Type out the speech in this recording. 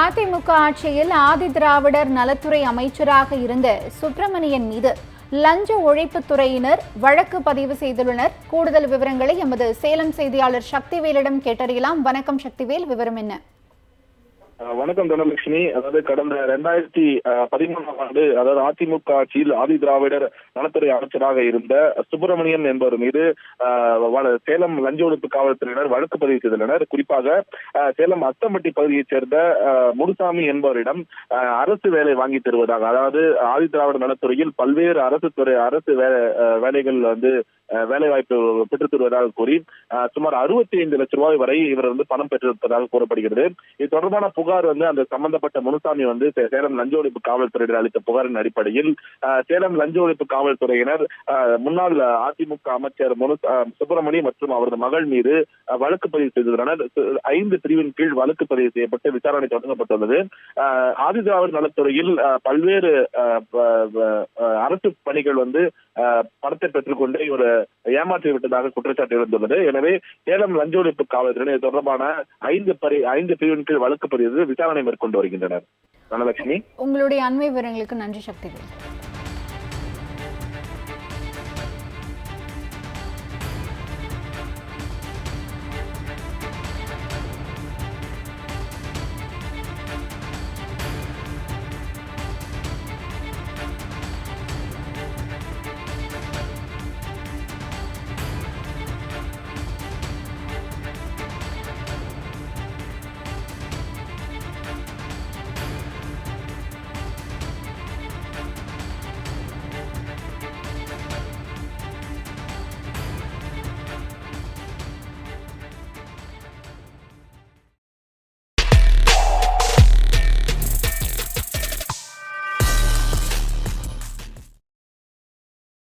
அதிமுக ஆட்சியில் ஆதி திராவிடர் நலத்துறை அமைச்சராக இருந்த சுப்பிரமணியன் மீது லஞ்ச ஒழிப்புத்துறையினர் வழக்கு பதிவு செய்துள்ளனர். கூடுதல் விவரங்களை எமது சேலம் செய்தியாளர் சக்திவேலிடம் கேட்டறியலாம். வணக்கம் சக்திவேல். விவரம் என்ன? வணக்கம் தனலட்சுமி. அதாவது கடந்த ரெண்டாயிரத்தி பதிமூணாம் ஆண்டு அதாவது அதிமுக ஆட்சியில் ஆதி திராவிடர் நலத்துறை அமைச்சராக இருந்த சுப்பிரமணியன் என்பவர் மீது சேலம் லஞ்ச ஒழிப்பு காவல்துறையினர் வழக்கு பதிவு செய்துள்ளனர். குறிப்பாக சேலம் அத்தம்பட்டி பகுதியைச் சேர்ந்த அஹ், முனுசாமி என்பவரிடம் அஹ், அரசு வேலை வாங்கி தருவதாக அதாவது ஆதி திராவிடர் நலத்துறையில் பல்வேறு அரசு துறை அரசு அஹ், வேலைகள் வந்து வேலைவாய்ப்பு பெற்றுத் தருவதாக கூறி சுமார் அறுபத்தி ஐந்து லட்சம் ரூபாய் வரை இவர் வந்து பணம் பெற்றிருப்பதாக கூறப்படுகிறது. இது தொடர்பான புகார் வந்து அந்த சம்பந்தப்பட்ட முனுசாமி வந்து சே- சேலம் லஞ்ச ஒழிப்பு காவல்துறையினர் அளித்த புகாரின் அடிப்படையில் சேலம் லஞ்ச ஒழிப்பு காவல்துறையினர் முன்னாள் அதிமுக அமைச்சர் முனு சுப்பிரமணி மற்றும் அவரது மகள் மீது வழக்கு பதிவு செய்துள்ளனர். ஐந்து பிரிவின் கீழ் வழக்கு பதிவு செய்யப்பட்டு விசாரணை தொடங்கப்பட்டுள்ளது. அஹ், நலத்துறையில் பல்வேறு அரசு பணிகள் வந்து பணத்தை பெற்றுக்கொண்டு இவர் ஏமாற்றி விட்டதாக குற்றச்சாட்டு எழுந்துள்ளது எனவே சேலம் லஞ்ச ஒழிப்பு காவல்துறையினர் தொடர்பான ஐந்து பரி ஐந்து பிரிவின் கீழ் வழக்கு பதிவு விசாரணை மேற்கொண்டு வருகின்றனர். தனலட்சுமி உங்களுடைய அண்மை விவரங்களுக்கு நன்றி சக்திவேல்.